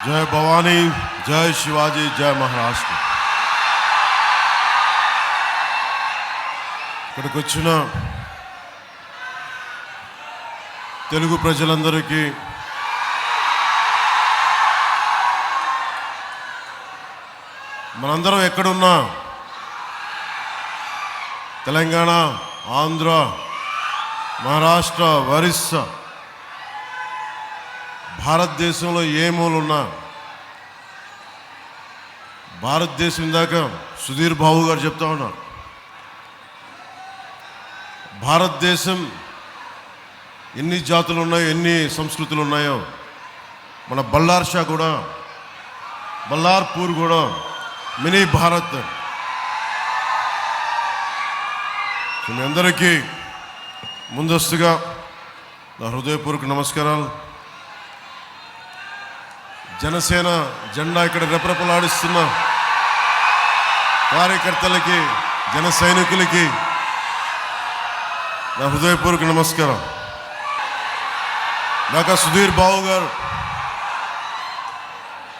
జయ భవానీ జయ శివాజీ జయ మహారాష్ట్ర. ఇక్కడికి వచ్చిన తెలుగు ప్రజలందరికీ మనందరం ఎక్కడున్నా తెలంగాణ ఆంధ్ర మహారాష్ట్ర ఒరిస్సా భారతదేశంలో ఏ మూలున్నా భారతదేశం దాకా సుధీర్ బాబు గారు చెప్తా ఉన్నారు. భారతదేశం ఎన్ని జాతులు ఉన్నాయో ఎన్ని సంస్కృతులు ఉన్నాయో మన బల్లార్ షా కూడా బల్లార్పూర్ కూడా మినీ భారత్. మీ అందరికీ ముందస్తుగా నా హృదయపూర్వక నమస్కారాలు. జనసేన జెండా ఇక్కడ రెపరెపలాడిస్తున్న కార్యకర్తలకి జన సైనికులకి నా హృదయపూర్వక నమస్కారం. నాకు సుధీర్ బాబు గారు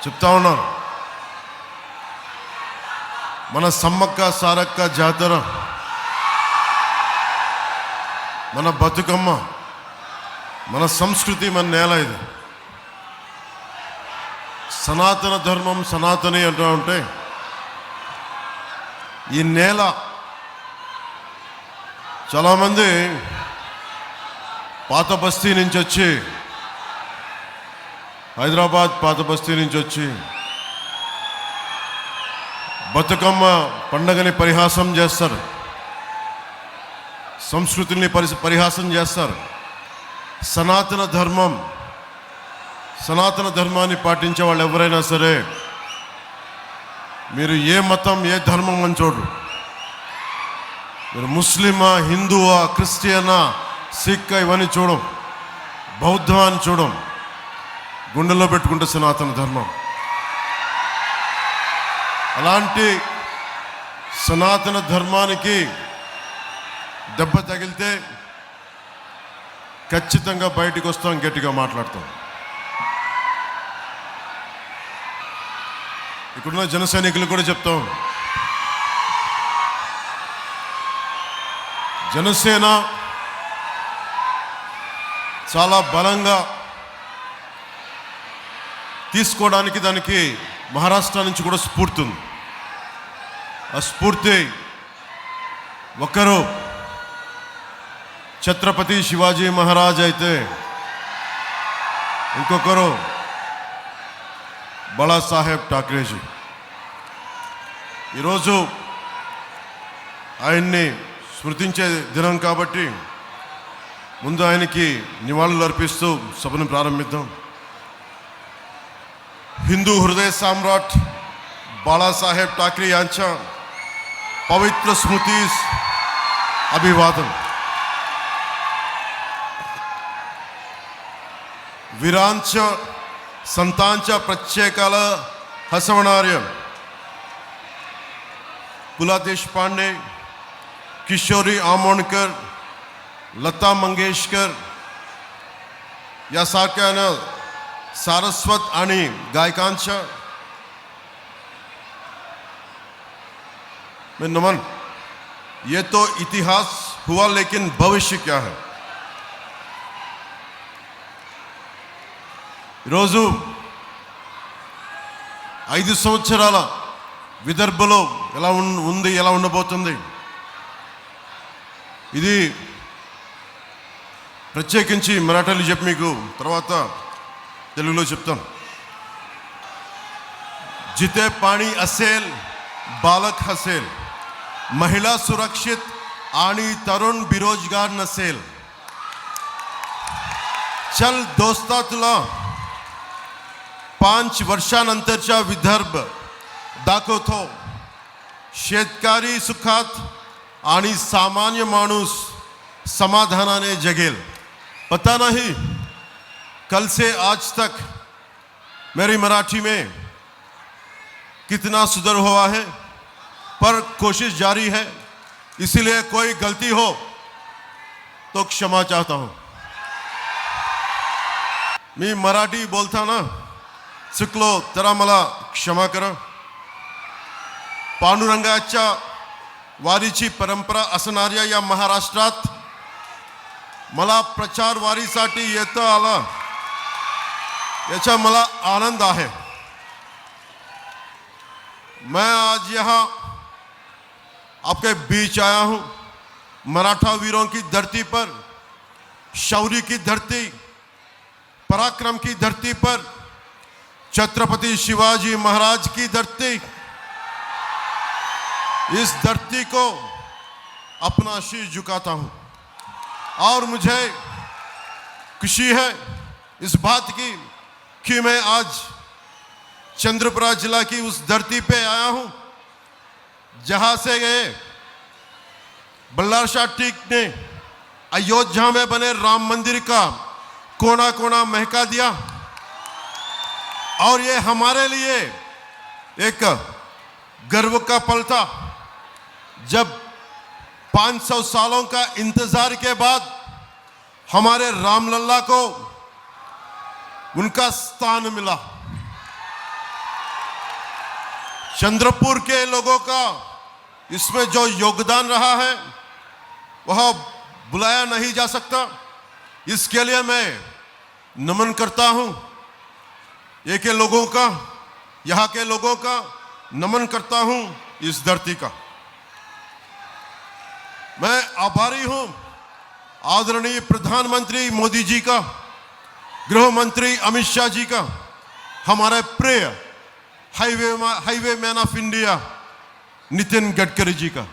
చెప్తా ఉన్నారు. మన సమ్మక్క సారక్క జాతర మన బతుకమ్మ మన సంస్కృతి మన నేల ఇది. సనాతన ధర్మం సనాతని అంటూ ఉంటే ఈ నేల చాలామంది పాత బస్తీ నుంచి వచ్చి హైదరాబాద్ పాత బస్తీ నుంచి వచ్చి బతుకమ్మ పండగని పరిహాసం చేస్తారు. సంస్కృతిని పరి పరిహాసం చేస్తారు. సనాతన ధర్మం సనాతన ధర్మాన్ని పాటించే వాళ్ళు ఎవరైనా సరే మీరు ఏ మతం ఏ ధర్మం అని చూడరు. మీరు ముస్లిమా హిందువా క్రిస్టియనా సిక్ ఇవన్నీ చూడం. బౌద్ధం అని చూడం. గుండెల్లో పెట్టుకుంటే సనాతన ధర్మం. అలాంటి సనాతన ధర్మానికి దెబ్బ తగిలితే ఖచ్చితంగా బయటికి వస్తాం గట్టిగా మాట్లాడతాం. ఇక్కడున్న జన సైనికులు కూడా చెప్తాం. జనసేన చాలా బలంగా తీసుకోవడానికి దానికి మహారాష్ట్ర నుంచి కూడా స్ఫూర్తి ఉంది. ఆ స్ఫూర్తి ఒకరు ఛత్రపతి శివాజీ మహారాజ్ అయితే ఇంకొకరు బాలాసాహెబ్ ఠాక్రేజీ. ఈరోజు ఆయన్ని స్మృతించే దినం కాబట్టి ముందు ఆయనకి నివాళులు అర్పిస్తూ సభను ప్రారంభిద్దాం. హిందూ హృదయ సామ్రాట్ బాలాసాహెబ్ ఠాక్రే యాంచ పవిత్ర స్మృతి అభివాదం. వీరాంచ संतांच्या प्रत्येकाला हसवणाऱ्या पुला देशपांडे, किशोरी आमोणकर, लता मंगेशकर या यासारख्या सारस्वत आणि गायकांच्या नमन ये तो इतिहास हुआ लेकिन भविष्य क्या है? ఈరోజు ఐదు సంవత్సరాల విదర్భలో ఎలా ఉంది ఎలా ఉండబోతుంది? ఇది ప్రత్యేకించి మరాఠాలు చెప్పి మీకు తర్వాత తెలుగులో చెప్తాను. జితే పాణి అసేల్ బాలక్ హసేల్ మహిళా సురక్షిత్ ఆణి తరుణ్ బిరోజ్గార్ నసేల్. చల్ దోస్తాతులా पाच वर्षानंतरच्या विदर्भ दाखवतो. शेतकरी सुखात आणि सामान्य माणूस समाधानाने जगेल. पता नहीं कल से आज तक मेरी मराठी में कितना सुधर हुआ है, पर कोशिश जारी है, इसीलिए कोई गलती हो तो क्षमा चाहता हूँ। मी मराठी बोलताना चुकलो तेरा मला क्षमा करा. पांडुरंगाच्या वारीची परंपरा असणाऱ्या या महाराष्ट्रात मला प्रचार वारीसाठी येता आला. मला आनंद आहे. मैं आज यहाँ आपके बीच आया हूँ. मराठा वीरों की धरती पर, शौर्य की धरती, पराक्रम की धरती पर छत्रपति शिवाजी महाराज की धरती। इस धरती को अपना शीश झुकाता हूँ। और मुझे खुशी है इस बात की कि मैं आज चंद्रपुरा जिला की उस धरती पे आया हूँ, जहाँ से गए बल्लार शाह टीक ने अयोध्या में बने राम मंदिर का कोना कोना महका दिया। और ये हमारे लिए एक गर्व का पल था। जब 500 सालों का इंतज़ार के बाद हमारे रामलल्ला को उनका स्थान मिला। चंद्रपुर के लोगों का इसमें जो योगदान रहा है, वह बुलाया नहीं जा सकता। इसके लिए मैं नमन करता हूँ। ये के लोगों का यहाँ के लोगों का नमन करता हूं इस धरती का मैं आभारी हूं आदरणीय प्रधानमंत्री मोदी जी का गृह मंत्री अमित शाह जी का हमारे प्रिय highway highway man of India Nitin Gadkari జీకా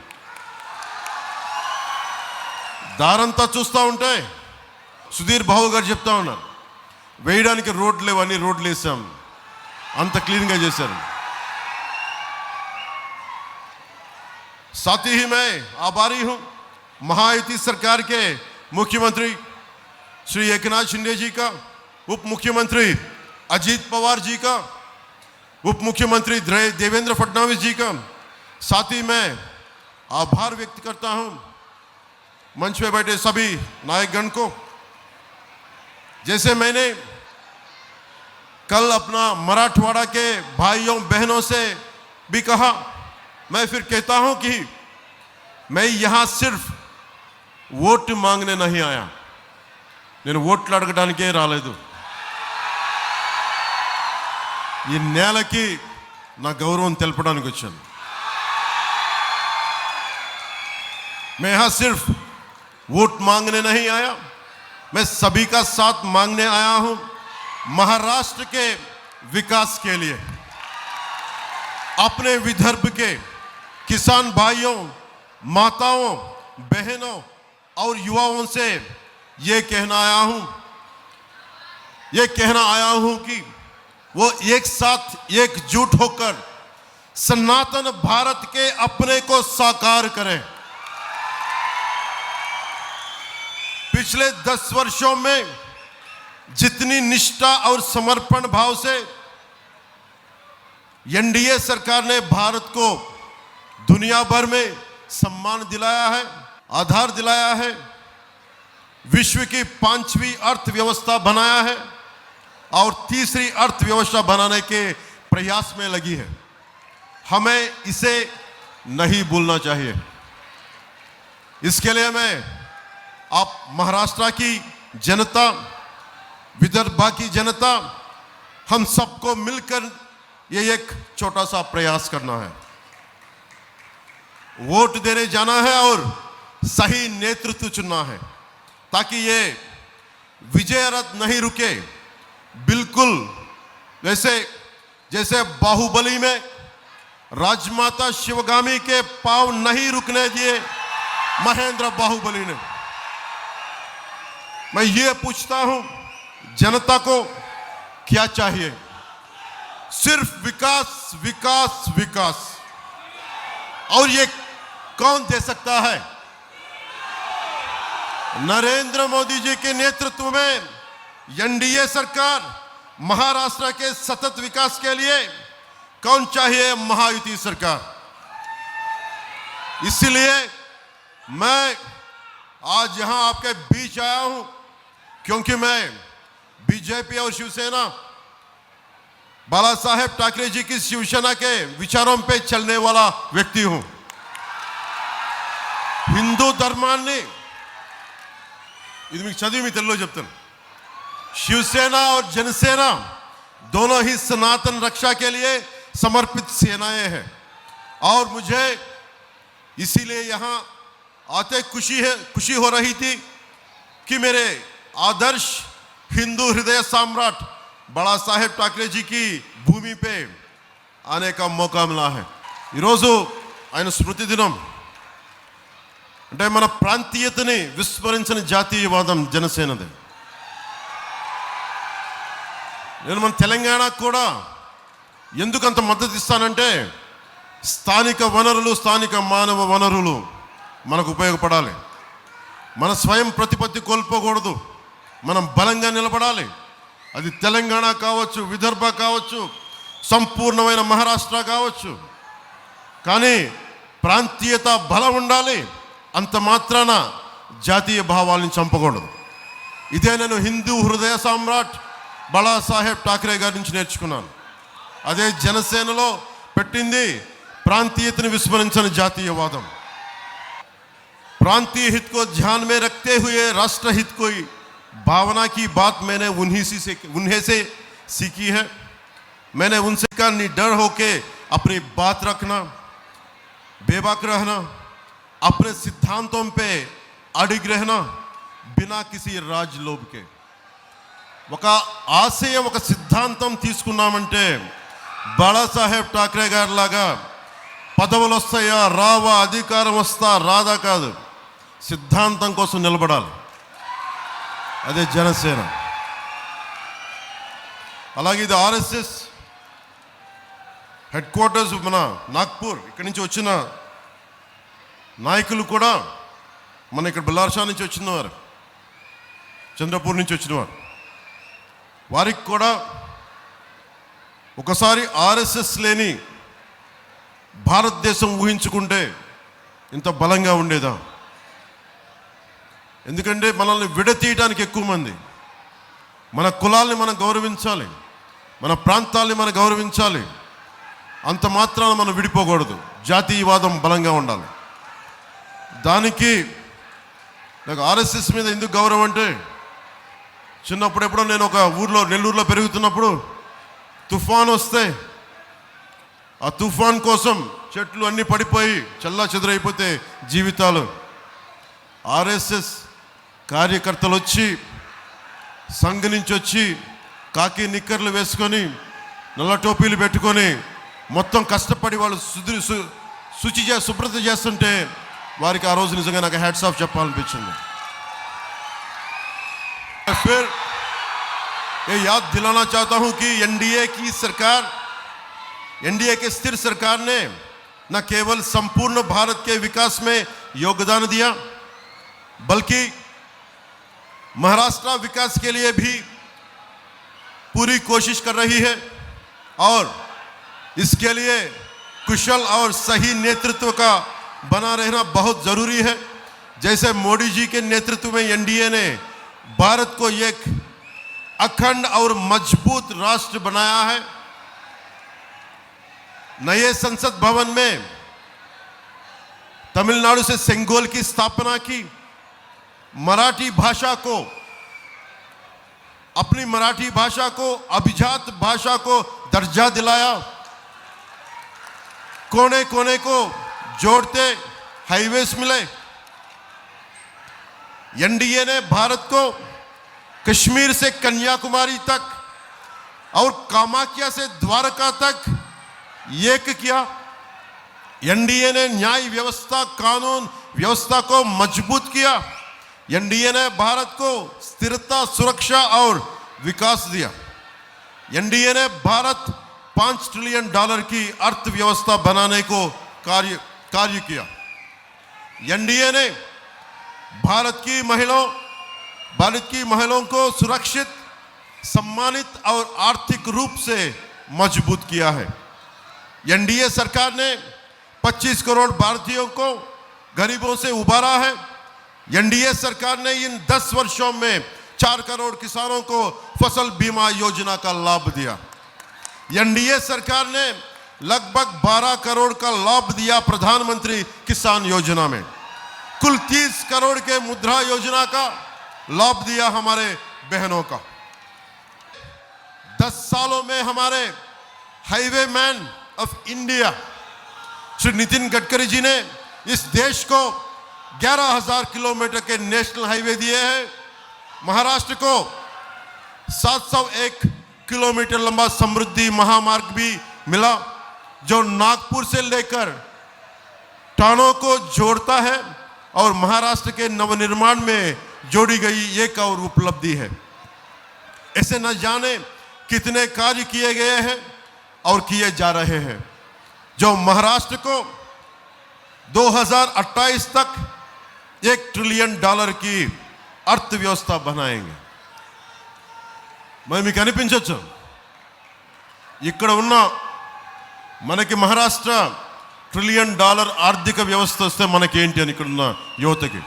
దారంతా చూస్తూ ఉంటే సుధీర్ బాబు గారు చెప్తా ఉన్నారు వేయడానికి రోడ్లు లేవని రోడ్లు వేసాం అంత క్లీన్గా చేశారు साथ ही मैं आभारी हूं महायुति सरकार के मुख्यमंत्री श्री एकनाथ शिंदे जी का उप मुख्यमंत्री अजीत पवार जी का उप मुख्यमंत्री द्रे- देवेंद्र फडणवीस जी का साथ ही मैं आभार व्यक्त करता हूं मंच पे बैठे सभी नायकगण को जैसे मैंने कल अपना मराठवाड़ा के भाइयों बहनों से भी कहा मैं फिर कहता हूं कि मैं यहां सिर्फ ఓట్ మాంగనే నహి ఆయా నేను ఓట్లు అడగడానికే రాలేదు ఈ నేలకి నా గౌరవం తెలపడానికి వచ్చాను मैं यहां सिर्फ वोट मांगने नहीं आया मैं सभी का साथ मांगने आया हूँ महाराष्ट्र के विकास के लिए। अपने विदर्भ के किसान भाइयों, माताओं, बहनों और युवाओं से ये कहना आया हूँ, ये कहना आया हूँ कि वो एक साथ एकजुट होकर सनातन भारत के अपने को साकार करें। पिछले दस वर्षों में जितनी निष्ठा और समर्पण भाव से एनडीए सरकार ने भारत को दुनिया भर में सम्मान दिलाया है, आधार दिलाया है, विश्व की पांचवी अर्थव्यवस्था बनाया है और तीसरी अर्थव्यवस्था बनाने के प्रयास में लगी है। हमें इसे नहीं भूलना चाहिए। इसके लिए मैं आप महाराष्ट्र की जनता, विदर्भा की जनता, हम सबको मिलकर ये एक छोटा सा प्रयास करना है। वोट देने जाना है और सही नेतृत्व चुनना है, ताकि ये विजय रथ नहीं रुके। बिल्कुल, वैसे, जैसे बाहुबली में राजमाता शिवगामी के पाव नहीं रुकने दिए महेंद्र बाहुबली ने। मैं ये पूछता हूँ, जनता को क्या चाहिए? सिर्फ़ विकास विकास विकास। और ये कौन दे सकता है? नरेंद्र मोदी जी के नेतृत्व में एनडीए सरकार महाराष्ट्र के सतत विकास के लिए कौन चाहिए महायुति सरकार? इसलिए मैं आज यहाँ आपके बीच आया हूँ। क्योंकि मैं बीजेपी और शिवसेना बाला साहेब ठाकरे जी की शिवसेना के विचारों पे चलने वाला व्यक्ति हूं హిందూ ధర్మాన్ని ఇది మీకు చదివి మీ తెలుగులో చెప్తాను शिवसेना और जनसेना दोनों ही सनातन रक्षा के लिए समर्पित सेनाएं हैं और मुझे इसीलिए यहाँ आते खुशी है खुशी हो रही थी कि मेरे आदर्श हिंदू हृदय सम्राट बड़ा साहेब ठाकरे जी की भूमि पे आने का मौका मिला है ఈరోజు ఆయన స్మృతి దినం అంటే మన ప్రాంతీయతని విస్మరించిన జాతీయవాదం జనసేనది నేను మన తెలంగాణకు కూడా ఎందుకు అంత మద్దతు ఇస్తానంటే స్థానిక వనరులు స్థానిక మానవ వనరులు మనకు ఉపయోగపడాలి మన స్వయం ప్రతిపత్తి కోల్పోకూడదు మనం బలంగా నిలబడాలి. అది తెలంగాణ కావచ్చు విదర్భ కావచ్చు సంపూర్ణమైన మహారాష్ట్ర కావచ్చు. కానీ ప్రాంతీయత బలం ఉండాలి. అంత మాత్రాన జాతీయ భావాలను చంపకూడదు. ఇదే నేను హిందూ హృదయ సామ్రాట్ బాళాసాహెబ్ ఠాక్రే గారి నుంచి నేర్చుకున్నాను. అదే జనసేనలో పెట్టింది ప్రాంతీయతను విస్మరించిన జాతీయవాదం. ప్రాంతీయ హిత్ కో ధ్యాన్ మే రక్తే హుయే రాష్ట్ర హిత్కోయి भावना की बात मैंने उन्हीं सी से उन्हें से सीखी है मैंने उनसे का निडर होके अपनी बात रखना बेबाक रहना अपने सिद्धांतों पे अडिग रहना बिना किसी రాజ్లోబ్ के ఒక ఆశయం ఒక సిద్ధాంతం తీసుకున్నామంటే బాళాసాహెబ్ ఠాక్రే గారి లాగా పదవులు వస్తాయా రావా అధికారం వస్తా రాదా కాదు సిద్ధాంతం కోసం నిలబడాలి అదే జనసేన. అలాగే ఇది ఆర్ఎస్ఎస్ హెడ్ క్వార్టర్స్ మన నాగ్పూర్ ఇక్కడి నుంచి వచ్చిన నాయకులు కూడా మన ఇక్కడ బిల్లార్షా నుంచి వచ్చినవారు. చంద్రపూర్ నుంచి వచ్చినవారు. వారికి కూడా ఒకసారి ఆర్ఎస్ఎస్ లేని భారతదేశం ఊహించుకుంటే ఇంత బలంగా ఉండేదా? ఎందుకంటే మనల్ని విడతీయడానికి ఎక్కువ మంది. మన కులాల్ని మనం గౌరవించాలి. మన ప్రాంతాల్ని మనం గౌరవించాలి. అంత మాత్రాన మనం విడిపోకూడదు. జాతీయవాదం బలంగా ఉండాలి. దానికి నాకు ఆర్ఎస్ఎస్ మీద ఎందుకు గౌరవం అంటే చిన్నప్పుడు ఎప్పుడో నేను ఒక ఊర్లో నెల్లూరులో పెరుగుతున్నప్పుడు తుఫాన్ వస్తే ఆ తుఫాన్ కోసం చెట్లు అన్నీ పడిపోయి చల్లా చెదరైపోతే జీవితాలు. ఆర్ఎస్ఎస్ కార్యకర్తలు వచ్చి సంఘ నుంచి వచ్చి కాకి నిక్కర్లు వేసుకొని నల్ల టోపీలు పెట్టుకొని మొత్తం కష్టపడి వాళ్ళు శుద్ధి సు- శుచి చే శుభ్రత చేస్తుంటే వారికి ఆ రోజు నిజంగా నాకు హ్యాట్స్ ఆఫ్ చెప్పాలనిపించింది फिर ये याद दिलाना चाहता हूं कि एनडीए की सरकार एनडीए के स्थिर सरकार ने न केवल संपूर्ण भारत के विकास में योगदान दिया बल्कि महाराष्ट्र विकास के लिए भी पूरी कोशिश कर रही है और इसके लिए कुशल और सही नेतृत्व का बना रहना बहुत ज़रूरी है। जैसे मोदी जी के नेतृत्व में एनडीए ने भारत को एक अखंड और मज़बूत राष्ट्र बनाया है। नए संसद भवन में तमिलनाडु से सेंगोल की स्थापना की मराठी भाषा को, अपनी मराठी भाषा को, अभिजात भाषा को दर्जा दिलाया। कोने कोने को जोड़ते हाईवेज मिले। एनडीए ने भारत को कश्मीर से कन्याकुमारी तक और कामाख्या से द्वारका तक एक किया। एनडीए ने न्याय व्यवस्था, कानून व्यवस्था को मज़बूत किया। एनडीए ने भारत को स्थिरता, सुरक्षा और विकास दिया। एनडीए ने भारत पाँच ट्रिलियन डॉलर की अर्थव्यवस्था बनाने को कार्य कार्य किया। एनडीए ने भारत की महिलाओं, भारत की महिलाओं को सुरक्षित, सम्मानित और आर्थिक रूप से मज़बूत किया है। एनडीए सरकार ने 25 करोड़ भारतीयों को गरीबों से उबारा है। एनडीए सरकार ने इन 10 वर्षों में चार करोड़ किसानों को फ़सल बीमा योजना का लाभ दिया। एनडीए सरकार ने लगभग 12 करोड़ का लाभ दिया प्रधानमंत्री किसान योजना में। कुल 30 करोड़ के मुद्रा योजना का लाभ दिया हमारे बहनों का। 10 सालों में हमारे highway man of India Shri Nitin Gadkari ji ने इस देश को 11,000 किलोमीटर के नेशनल हाईवे दिए हैं। महाराष्ट्र को 701 किलोमीटर लंबा समृद्धि महामार्ग भी मिला जो नागपुर से लेकर टाणों को जोड़ता है और महाराष्ट्र के नवनिर्माण में जोड़ी गई एक और उपलब्धि है। ऐसे न जाने कितने कार्य किए गए हैं और किए जा रहे हैं। जो महाराष्ट्र को 2028 तक एक ट्रिलियन डॉलर की अर्थव्यवस्था बनाएंगे మరి మీకు అనిపించవచ్చు ఇక్కడ ఉన్న మనకి మహారాష్ట్ర ట్రిలియన్ డాలర్ ఆర్థిక వ్యవస్థ వస్తే మనకేంటి అని ఇక్కడ ఉన్న యువతకి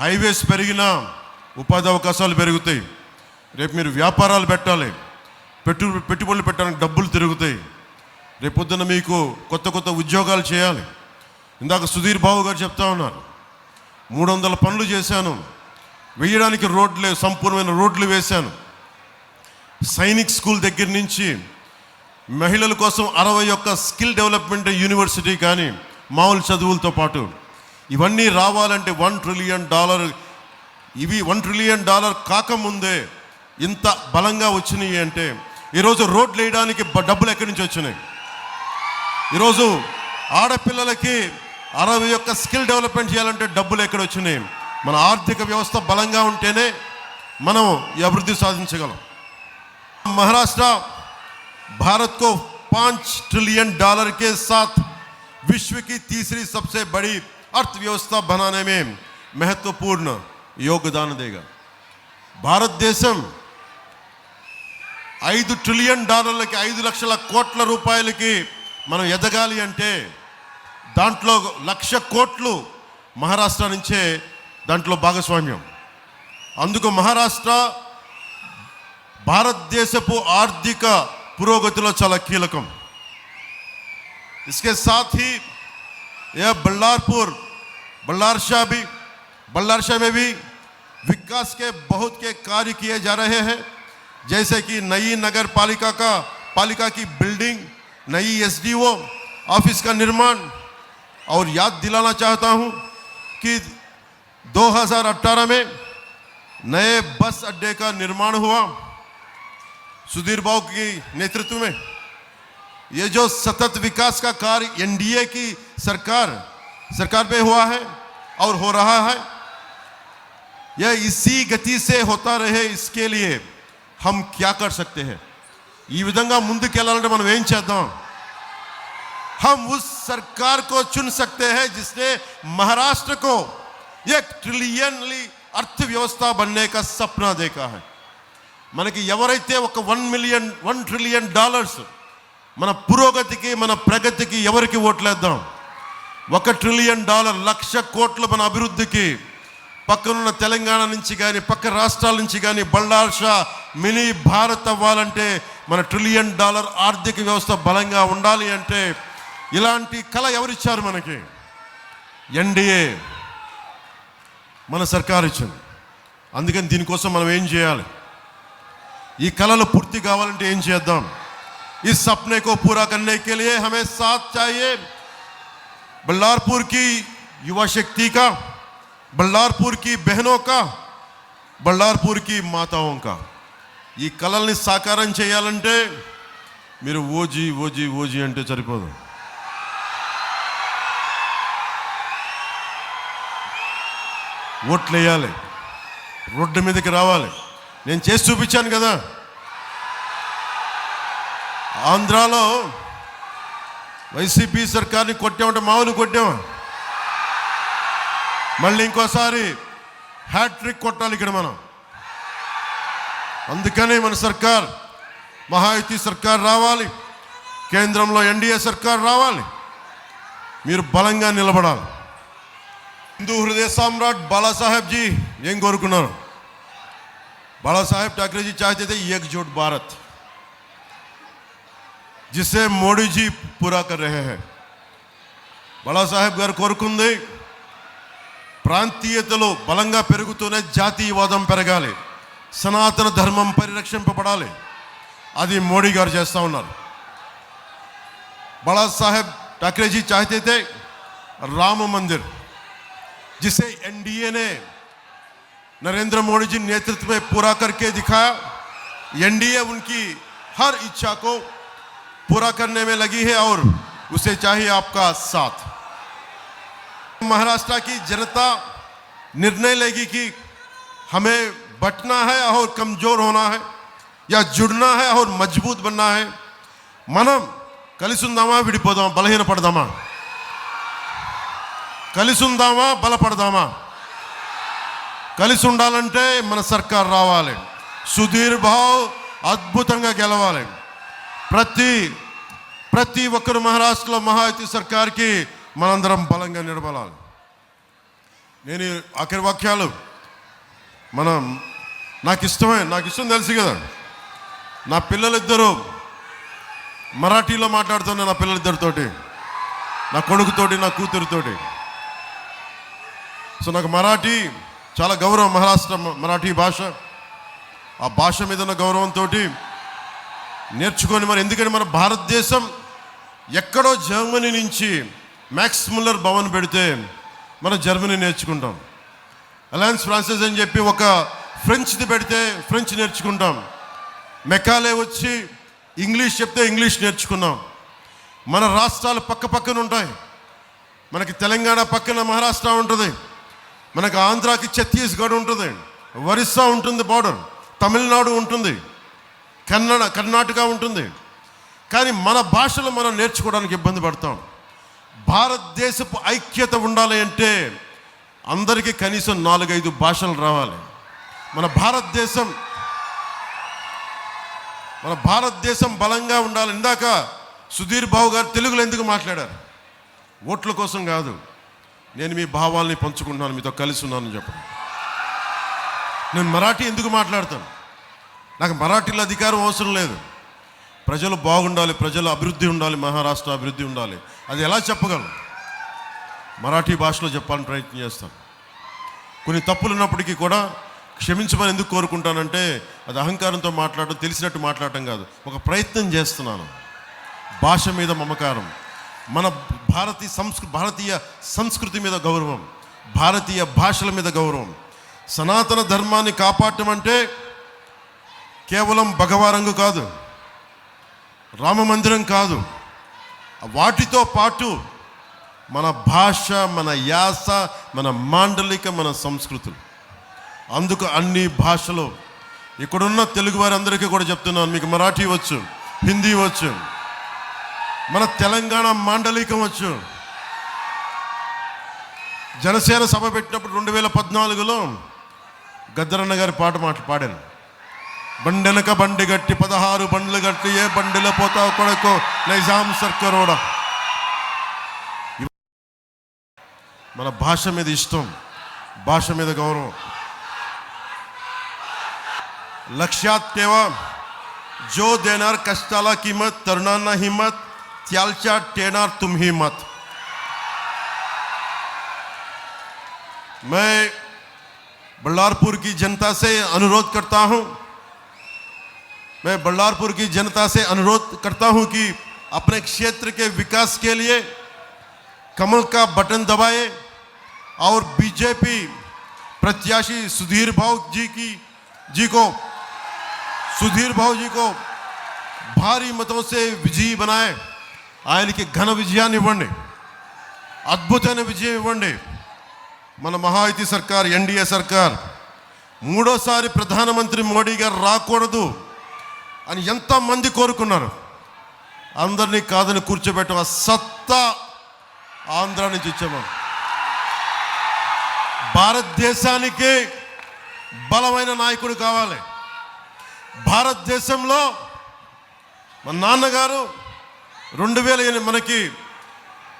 హైవేస్ పెరిగినా ఉపాధి అవకాశాలు పెరుగుతాయి రేపు మీరు వ్యాపారాలు పెట్టాలి పెట్టు పెట్టుబడులు పెట్టడానికి డబ్బులు తిరుగుతాయి రేపొద్దున మీకు కొత్త కొత్త ఉద్యోగాలు చేయాలి ఇందాక సుధీర్ బాబు గారు చెప్తా ఉన్నారు. మూడు వందల పనులు చేశాను. వేయడానికి రోడ్లు సంపూర్ణమైన రోడ్లు వేశాను. సైనిక్ స్కూల్ దగ్గర నుంచి మహిళల కోసం అరవై ఒక్క స్కిల్ డెవలప్మెంట్ యూనివర్సిటీ కానీ మామూలు చదువులతో పాటు ఇవన్నీ రావాలంటే వన్ ట్రిలియన్ డాలర్ ఇవి వన్ ట్రిలియన్ డాలర్ కాకముందే ఇంత బలంగా వచ్చినాయి అంటే ఈరోజు రోడ్లు వేయడానికి డబ్బులు ఎక్కడి నుంచి వచ్చినాయి? ఈరోజు ఆడపిల్లలకి అరవై ఒక్క స్కిల్ డెవలప్మెంట్ చేయాలంటే డబ్బులు ఎక్కడ వచ్చినాయి మన ఆర్థిక వ్యవస్థ బలంగా ఉంటేనే మనం ఈ అభివృద్ధి సాధించగలం महाराष्ट्र भारत को पांच ट्रिलियन डॉलर के साथ विश्व की तीसरी सबसे बड़ी अर्थव्यवस्था बनाने में महत्वपूर्ण योगदान देगा భారతదేశం ఐదు ట్రిలియన్ డాలర్లకి ఐదు లక్షల కోట్ల రూపాయలకి మనం ఎదగాలి అంటే దాంట్లో లక్ష కోట్లు మహారాష్ట్ర నుంచే దాంట్లో భాగస్వామ్యం అందుకు మహారాష్ట్ర భారతదేశపు ఆర్థిక పురోగతిలో చాలా కీలకం इसके साथ ही यह बल्लारपुर बल्लार शाह भी बल्लार शाह में भी विकास के बहुत के कार्य किए जा रहे हैं जैसे कि नई नगर पालिका का पालिका की बिल्डिंग नई एसडीओ ऑफिस का निर्माण और याद दिलाना चाहता हूं कि 2018 में नए बस अड्डे का निर्माण हुआ सुधीर बाबू की नेतृत्व में ये जो सतत विकास का कार्य एनडीए की सरकार सरकार पे हुआ है और हो रहा है यह इसी गति से होता रहे इसके लिए हम क्या कर सकते हैं ఈ విధంగా ముందుకెళ్ళాలంటే మనం ఏం చేద్దాం हम उस सरकार को चुन सकते हैं जिसने महाराष्ट्र को एक ट्रिलियनली अर्थव्यवस्था बनने का सपना देखा है మనకి ఎవరైతే ఒక one million one trillion dollars మన పురోగతికి మన ప్రగతికి ఎవరికి ఓట్లేద్దాం ఒక ట్రిలియన్ డాలర్ లక్ష కోట్ల మన అభివృద్ధికి పక్కనున్న తెలంగాణ నుంచి కానీ పక్క రాష్ట్రాల నుంచి కానీ బళ్ళార్ షా మినీ భారత్ అవ్వాలంటే మన ట్రిలియన్ డాలర్ ఆర్థిక వ్యవస్థ బలంగా ఉండాలి అంటే ఇలాంటి కళ ఎవరిచ్చారు మనకి? ఎన్డీఏ మన సర్కార్ ఇచ్చింది. అందుకని దీనికోసం మనం ఏం చేయాలి? ఈ కళలు పూర్తి కావాలంటే ఏం చేద్దాం? ఈ సప్నేకో పూరా కన్నే హమే సాత్ చాయే. బల్లార్పూర్కి యువశక్తి యువ కా బల్లార్పూర్కి బెహనో కా బళ్ళార్పూర్కి మాతావం కా. ఈ కళల్ని సాకారం చేయాలంటే మీరు ఓజీ ఓజీ ఓజీ అంటే సరిపోదు. ఓట్లు వేయాలి. రోడ్డు మీదకి రావాలి. నేను చేసి చూపించాను కదా. ఆంధ్రాలో వైసీపీ సర్కార్ని కొట్టామంటే మామూలు కొట్టామా? మళ్ళీ ఇంకోసారి హ్యాట్రిక్ కొట్టాలి ఇక్కడ మనం. అందుకనే మన సర్కార్ మహాయుతి సర్కార్ రావాలి. కేంద్రంలో ఎన్డీఏ సర్కార్ రావాలి. మీరు బలంగా నిలబడాలి. హిందూ హృదయ సామ్రాట్ బాలాసాహెబ్ జీ ఏం కోరుకున్నారు बाला साहेब ठाकरे जी चाहते थे एकजुट भारत जिसे మోడీ जी पूरा कर रहे हैं బాలాసాహెబ్ గారు కోరుకుంది ప్రాంతీయతలో బలంగా పెరుగుతూనే జాతీయవాదం పెరగాలి సనాతన ధర్మం పరిరక్షింపబడాలి అది మోడీ గారు చేస్తూ ఉన్నారు बड़ा साहब ठाकरे जी चाहते थे राम मंदिर जिसे एनडीए ने नरेंद्र मोदी जी नेतृत्व में पूरा करके दिखाया एनडीए उनकी हर इच्छा को पूरा करने में लगी है और उसे चाहिए आपका साथ महाराष्ट्र की जनता निर्णय लेगी कि हमें बटना है और कमजोर होना है या जुड़ना है और मजबूत बनना है మనం కలిసి ఉందామా విడిపోదామా బలహీనపడదామా కలిసి ఉందామా బలపడదామా? కలిసి ఉండాలంటే మన సర్కార్ రావాలి. సుధీర్ భావ్ అద్భుతంగా గెలవాలి. ప్రతి ప్రతి ఒక్కరు మహారాష్ట్రలో మహాయుతి సర్కార్కి మనందరం బలంగా నిలబడాలి. నేను ఈ ఆఖరి వాక్యాలు మనం నాకు ఇష్టమే నాకు ఇష్టం తెలుసు కదా. నా పిల్లలిద్దరూ మరాఠీలో మాట్లాడుతున్నా నా పిల్లలిద్దరితోటి నా కొడుకుతోటి నా కూతురుతోటి. సో నాకు మరాఠీ చాలా గౌరవం మహారాష్ట్ర మరాఠీ భాష. ఆ భాష మీద ఉన్న గౌరవంతో నేర్చుకొని మరి ఎందుకంటే మన భారతదేశం ఎక్కడో జర్మనీ నుంచి మ్యాక్స్ ముల్లర్ భవన్ పెడితే మనం జర్మనీ నేర్చుకుంటాం. అలయన్స్ ఫ్రాన్సెస్ అని చెప్పి ఒక ఫ్రెంచ్ది పెడితే ఫ్రెంచ్ నేర్చుకుంటాం. మెకాలే వచ్చి ఇంగ్లీష్ చెప్తే ఇంగ్లీష్ నేర్చుకున్నాం. మన రాష్ట్రాలు పక్క పక్కన ఉంటాయి. మనకి తెలంగాణ పక్కన మహారాష్ట్ర ఉంటుంది. మనకు ఆంధ్రాకి ఛత్తీస్గఢ్ ఉంటుంది. ఒరిస్సా ఉంటుంది బార్డర్ తమిళనాడు ఉంటుంది. కన్నడ కర్ణాటక ఉంటుంది. కానీ మన భాషలు మనం నేర్చుకోవడానికి ఇబ్బంది పడతాం. భారతదేశపు ఐక్యత ఉండాలి అంటే అందరికీ కనీసం నాలుగైదు భాషలు రావాలి. మన భారతదేశం మన భారతదేశం బలంగా ఉండాలి. ఇందాక సుధీర్ బాబు గారు తెలుగులో ఎందుకు మాట్లాడారు? ఓట్ల కోసం కాదు. నేను మీ భావాల్ని పంచుకుంటున్నాను మీతో కలిసి ఉన్నానని చెప్పండి. నేను మరాఠీ ఎందుకు మాట్లాడతాను? నాకు మరాఠీలో అధికారం అవసరం లేదు. ప్రజలు బాగుండాలి ప్రజల అభివృద్ధి ఉండాలి మహారాష్ట్ర అభివృద్ధి ఉండాలి. అది ఎలా చెప్పగలను? మరాఠీ భాషలో చెప్పాలని ప్రయత్నం చేస్తాను. కొన్ని తప్పులు ఉన్నప్పటికీ కూడా క్షమించమని ఎందుకు కోరుకుంటానంటే అది అహంకారంతో మాట్లాడడం తెలిసినట్టు మాట్లాడటం కాదు. ఒక ప్రయత్నం చేస్తున్నాను. భాష మీద మమకారం. మన భారతీయ సంస్కృ భారతీయ సంస్కృతి మీద గౌరవం భారతీయ భాషల మీద గౌరవం. సనాతన ధర్మాన్ని కాపాడటం అంటే కేవలం భగవారంగు కాదు రామ మందిరం కాదు. వాటితో పాటు మన భాష మన యాస మన మాండలిక మన సంస్కృతులు. అందుకు అన్ని భాషలు ఇక్కడున్న తెలుగు వారందరికీ కూడా చెప్తున్నాను మీకు మరాఠీ వచ్చు హిందీ వచ్చు మన తెలంగాణ మాండలికం వచ్చు జనసేన సభ పెట్టినప్పుడు రెండు వేల పద్నాలుగులో గద్దరన్న గారి పాట మాట పాడాను బండెనక బండి గట్టి పదహారు బండ్లు గట్టి ఏ బండిలో పోతావు కొడకో నైజాం సర్కరోడా మన భాష మీద ఇష్టం భాష మీద గౌరవం लक्षात ठेवा जो देणार कष्टाला किंमत तरुणांना हिंमत टेना तुम ही मत मैं बल्लारपुर की जनता से अनुरोध करता हूँ। मैं बल्लारपुर की जनता से अनुरोध करता हूँ कि अपने क्षेत्र के विकास के लिए कमल का बटन दबाए और बीजेपी प्रत्याशी सुधीर भाव जी की, जी को, सुधीर भाव जी को भारी मतों से विजयी बनाए। ఆయనకి ఘన విజయాన్ని ఇవ్వండి. అద్భుతమైన విజయం ఇవ్వండి. మన మహాయుతి సర్కార్ ఎన్డీఏ సర్కార్ మూడోసారి ప్రధానమంత్రి మోడీ గారు రాకూడదు అని ఎంతమంది కోరుకున్నారు. అందరినీ కాదని కూర్చోబెట్టిన సత్తా ఆంధ్ర నుంచి ఇచ్చాము భారతదేశానికి బలమైన నాయకుడు కావాలి. భారతదేశంలో మన నాన్నగారు రెండు వేల మనకి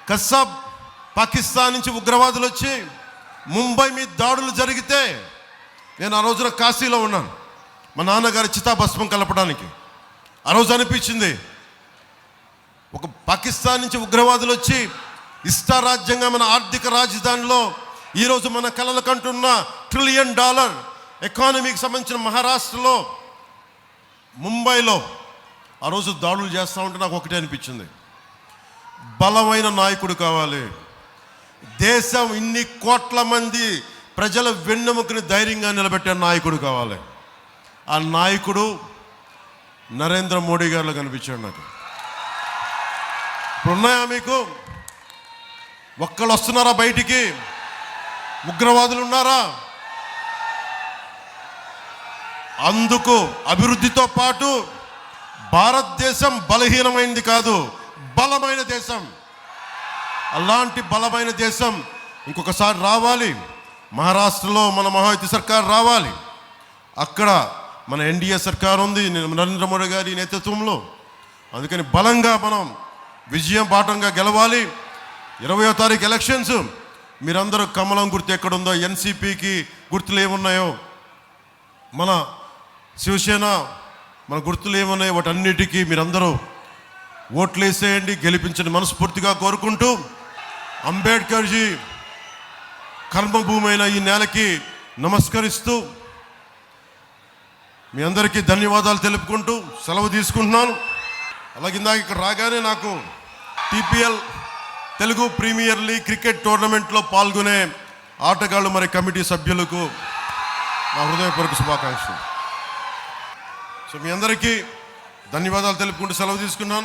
కస్సాబ్ పాకిస్తాన్ నుంచి ఉగ్రవాదులు వచ్చి ముంబై మీద దాడులు జరిగితే నేను ఆ రోజున కాశీలో ఉన్నాను. మా నాన్నగారి చితాభస్మం కలపడానికి. ఆ రోజు అనిపించింది ఒక పాకిస్తాన్ నుంచి ఉగ్రవాదులు వచ్చి ఇష్టారాజ్యంగా మన ఆర్థిక రాజధానిలో ఈరోజు మన కలలు కంటున్న ట్రిలియన్ డాలర్ ఎకానమీకి సంబంధించిన మహారాష్ట్రలో ముంబైలో ఆ రోజు దాడులు చేస్తూ ఉంటే నాకు ఒకటే అనిపించింది. బలమైన నాయకుడు కావాలి. దేశం ఇన్ని కోట్ల మంది ప్రజల వెన్నెముకని ధైర్యంగా నిలబెట్టే నాయకుడు కావాలి. ఆ నాయకుడు నరేంద్ర మోడీ గారిలో కనిపించాడు నాకు. ఇప్పుడు ఉన్నాయా మీకు? ఒక్కళ్ళు వస్తున్నారా బయటికి? ఉగ్రవాదులు ఉన్నారా? అందుకు అభివృద్ధితో పాటు భారతదేశం బలహీనమైంది కాదు బలమైన దేశం. అలాంటి బలమైన దేశం ఇంకొకసారి రావాలి. మహారాష్ట్రలో మన మహాయుతి సర్కార్ రావాలి. అక్కడ మన ఎన్డీఏ సర్కార్ ఉంది నరేంద్ర మోడీ గారి నేతృత్వంలో. అందుకని బలంగా మనం విజయం పాఠంగా గెలవాలి. ఇరవయో తారీఖు ఎలక్షన్స్. మీరందరూ కమలం గుర్తు ఎక్కడుందో ఎన్సీపీకి గుర్తులు ఏమున్నాయో. మన శివసేన మన గుర్తులు ఏమున్నాయో వాటన్నిటికీ మీరందరూ ఓట్లు వేసేయండి గెలిపించండి మనస్ఫూర్తిగా కోరుకుంటూ అంబేద్కర్జీ కర్మభూమి అయిన ఈ నేలకి నమస్కరిస్తూ మీ అందరికీ ధన్యవాదాలు తెలుపుకుంటూ సెలవు తీసుకుంటున్నాను. అలాగే ఇందాక ఇక్కడ రాగానే నాకు TPL Telugu Premier League cricket టోర్నమెంట్లో పాల్గొనే ఆటగాళ్ళు మరి కమిటీ సభ్యులకు నా హృదయపూర్వక శుభాకాంక్షలు. సో మీ అందరికీ ధన్యవాదాలు తెలుపుకుంటూ సెలవు తీసుకున్నాను.